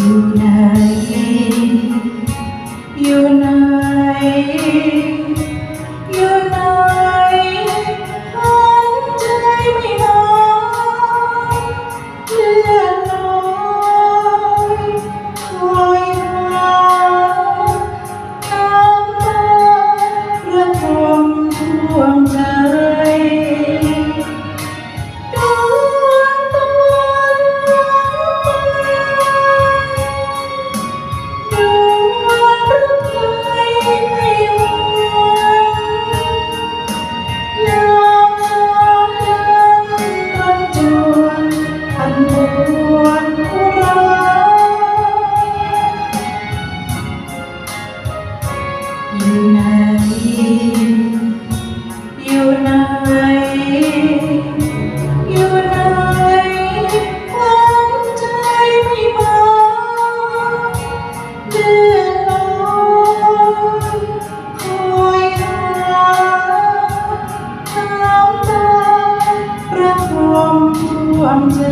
Unite, unite. อยู่ไหนอยู่ไหนความใจไม่เบาเดือดอนคอยาน้ำตาระทมท่วมใจ